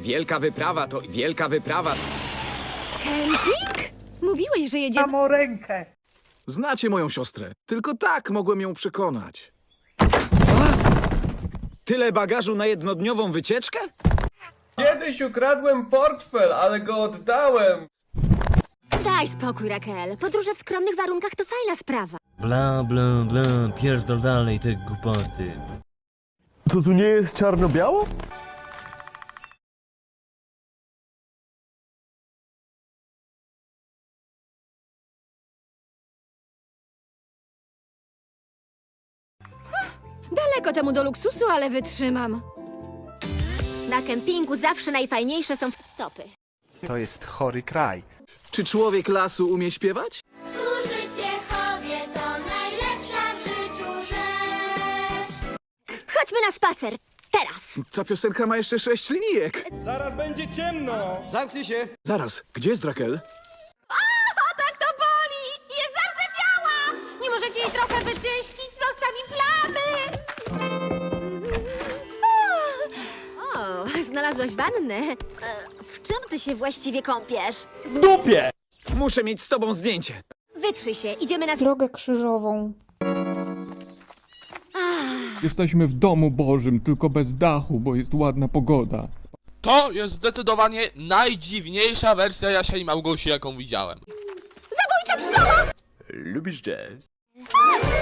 Wielka wyprawa to wielka wyprawa. Kemping? Mówiłeś, że jedziemy... Samo rękę. Znacie moją siostrę. Tylko tak mogłem ją przekonać. Tyle bagażu na jednodniową wycieczkę? Kiedyś ukradłem portfel, ale go oddałem. Daj spokój, Raquel. Podróże w skromnych warunkach to fajna sprawa. Bla bla bla, pierdol dalej te głupoty. To tu nie jest czarno-biało? Daleko temu do luksusu, ale wytrzymam. Na kempingu zawsze najfajniejsze są stopy. To jest chory kraj. Czy człowiek lasu umie śpiewać? Służyć Jehowie to najlepsza w życiu rzecz. Chodźmy na spacer. Teraz. Ta piosenka ma jeszcze sześć linijek. Zaraz będzie ciemno. Zamknij się. Zaraz, gdzie jest Raquel? Znalazłaś wannę. E, W czym ty się właściwie kąpiesz? W dupie! Muszę mieć z tobą zdjęcie. Wytrzyj się, idziemy na... Drogę krzyżową. Jesteśmy w domu Bożym, tylko bez dachu, bo jest ładna pogoda. To jest zdecydowanie najdziwniejsza wersja Jasia i Małgosi, jaką widziałem. Zabójcza pszczoła! Lubisz jazz?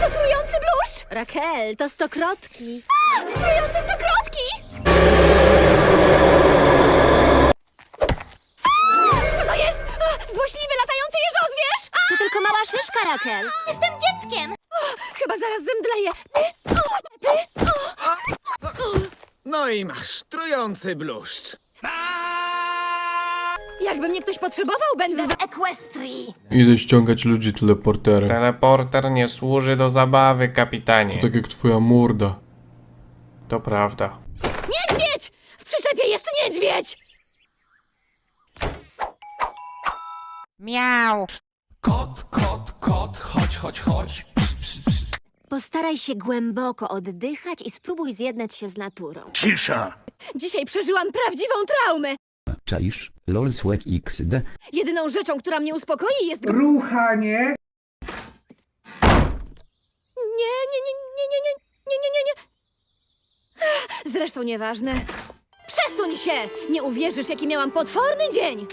To trujący bluszcz! Raquel, to stokrotki. A, trujące stokrotki! Co to jest? Złośliwy, latający jeżozwierz! To tylko mała szyszka, Raquel. Jestem dzieckiem! Chyba zaraz zemdleję. No i masz, trujący bluszcz. Jakby mnie ktoś potrzebował, będę w Equestrii. Idę ściągać ludzi teleporterem. Teleporter nie służy do zabawy, kapitanie. Tak jak twoja morda. To prawda. Niedźwiedź! W przyczepie jest niedźwiedź! Miau. Postaraj się głęboko oddychać i spróbuj zjednać się z naturą. Cisza! Dzisiaj przeżyłam prawdziwą traumę. Czaisz? LOL Swag XD. Jedyną rzeczą, która mnie uspokoi jest... Ruchanie. Zresztą nieważne. Przesuń się! Nie uwierzysz, jaki miałam potworny dzień!